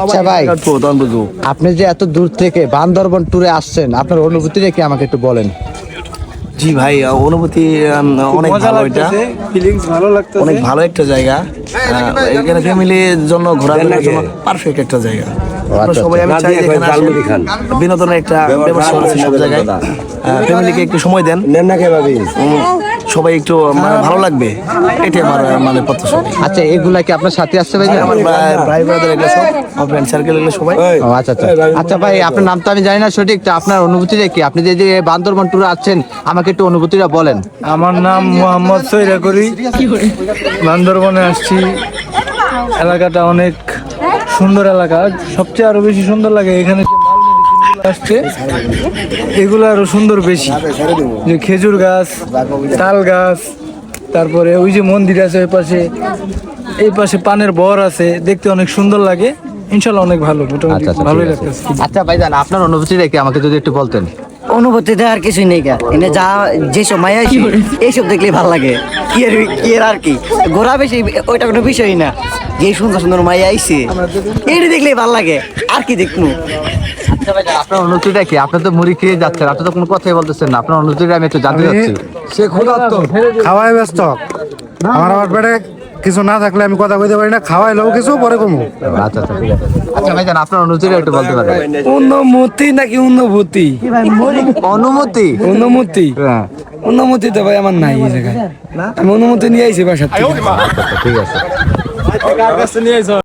আচ্ছা ভাই আপনি যে এত দূর থেকে বান্দরবন ট্যুরে আসছেন আপনার অনুভূতিটা কি আমাকে একটু বলেন। জি ভাই অনুভূতি অনেক ভালো এটা। ফিলিংস ভালো লাগতেছে। অনেক ভালো একটা জায়গা। এখানে ফ্যামিলির জন্য ঘোরাফেরার জন্য পারফেক্ট একটা জায়গা। আচ্ছা, সবাই আমি চাই এখানে বিনোদনের একটা ব্যবস্থা আছে সব জায়গায়। ফ্যামিলিকে একটু সময় দেন। সবাই একটু মানে ভালো লাগবে। এটাই আমার মানে প্রত্যাশা আচ্ছা এগুলা কি আপনার সাথে আসছে ভাই আমার ভাই ব্রাদার এগুলো সব আমার ফ্রেন্ড সার্কেল এগুলো সবাই। ও আচ্ছা আচ্ছা। আচ্ছা ভাই আপনার নাম তো আমি জানি না সঠিক তো আপনার অনুভূতিটা কি? আপনি যে যে বান্দরবন ট্যুরে আছেন আমাকে একটু অনুভূতিটা বলেন। আমার নাম মোহাম্মদ সৈরা করি বান্দরবনে আসছি। এলাকাটা অনেক সুন্দর এলাকা সবচেয়ে আরও বেশি সুন্দর লাগে এখানে আসছে। এগুলো আরও সুন্দর বেশি। যে খেজুর গাছ তাল গাছ তারপরে ওই যে মন্দির আছে ওই পাশে। এই পাশে পানের বর আছে দেখতে অনেক সুন্দর লাগে। ইনশাল্লাহ অনেক ভালো মোটামুটি আচ্ছা আচ্ছা ভালোই লাগতেছে। আচ্ছা ভাই আপনার অনুভূতি দেখে আমাকে যদি একটু বলতেন? অনুভূতিতে আর কিছুই নেই গা। এনে যা যে সময় আসি এইসব দেখলে ভালো লাগে। কি আর কি আর আর কি? ঘোরা বেশি ওইটা কোনো বিষয় না। যে সুন্দর সুন্দর মাই আইছে এইটা দেখলে ভালো লাগে। আর কি দেখনু আচ্ছা আপনার অনুভূতিটা কি? আপনি তো মুড়ি খেয়ে যাচ্ছেন আপনি তো কোনো কথাই বলতেছেন না। আপনার অনুভূতিটা আমি একটু জানতে চাচ্ছি। সে ক্ষুধার্ত খাওয়াই ব্যস্ত। আমার আবার পেটে কিছু না থাকলে আমি কথা কইতে পারি না খাওয়াই লোক কিছু পরে কমু। আচ্ছা আচ্ছা ঠিক আছে। আচ্ছা ভাইজান আপনার অনুভূতিটা একটু বলতে পারেন। অনুমতি নাকি অনুভূতি? অনুমতি অনুমতি হ্যাঁ। অনুমতি তো ভাই আমার নাই এই জায়গায়। আমি অনুমতি নিয়ে আইছি বাসার থেকে। আচ্ছা আচ্ছা ঠিক আছে।